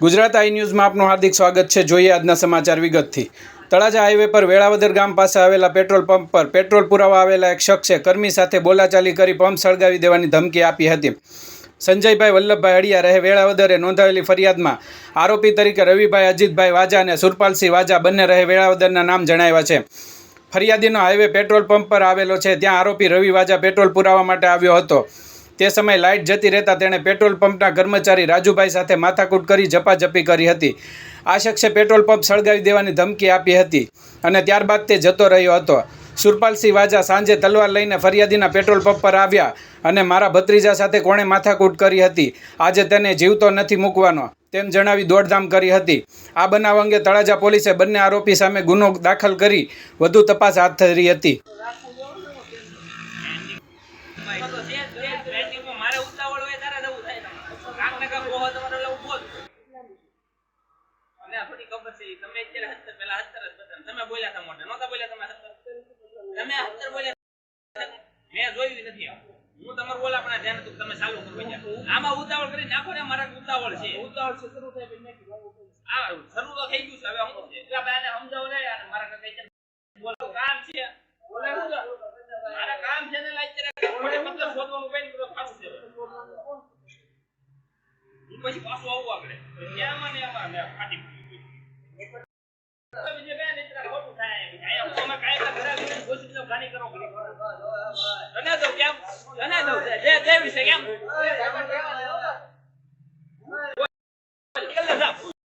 ગુજરાત આઈ ન્યૂઝમાં આપનું હાર્દિક સ્વાગત છે. જોઈએ આજના સમાચાર વિગતથી. તળાજા હાઈવે પર વેળાવદર ગામ પાસે આવેલા પેટ્રોલ પંપ પર પેટ્રોલ પુરાવા આવેલા એક શખ્સે કર્મી સાથે બોલાચાલી કરી પંપ સળગાવી દેવાની ધમકી આપી હતી. સંજયભાઈ વલ્લભભાઈ અડિયા રહે વેળાવદરે નોંધાવેલી ફરિયાદમાં આરોપી તરીકે રવિભાઈ અજીતભાઈ વાજા અને સુરપાલસિંહ વાજા બંને રહે વેળાવદરના નામ જણાવ્યા છે. ફરિયાદીનો હાઈવે પેટ્રોલ પંપ પર આવેલો છે. ત્યાં આરોપી રવિ વાજા પેટ્રોલ પુરાવા માટે આવ્યો હતો. તે સમયે લાઇટ જતી રહેતા તેણે પેટ્રોલ પંપના કર્મચારી રાજુભાઈ સાથે માથાકૂટ કરી ઝપાઝપી કરી હતી. આ શખ્સે પેટ્રોલ પંપ સળગાવી દેવાની ધમકી આપી હતી અને ત્યારબાદ તે જતો રહ્યો હતો. સુરપાલસિંહ વાજા સાંજે તલવાર લઈને ફરિયાદીના પેટ્રોલ પંપ પર આવ્યા અને મારા ભત્રીજા સાથે કોણે માથાકૂટ કરી હતી. આજે તેને જીવતો નથી મૂકવાનો, તેમ જણાવી દોડધામ કરી હતી. આ બનાવ અંગે તળાજા પોલીસે બંને આરોપી સામે ગુનો દાખલ કરી વધુ તપાસ હાથ ધરી હતી તો છે જ તે જ બેટિંગમાં મારે તમારે બોલા પણ ધ્યાન હતું તમે ચાલુ કરો આમાં ઉતાવળ કરી નાખો ને મારા ઉતાવળ છે હવે હું આને સમજાવો મારા કઈ બોલો કામ છે? ખોટે પત્તર શોધવાનું કઈ બધું પાછું છે હું પછી પાછું આવું આગળ આમાં ને આમાં ને ફાટી તમે દઉં કેમ તને તો દે દે વિશે કેમ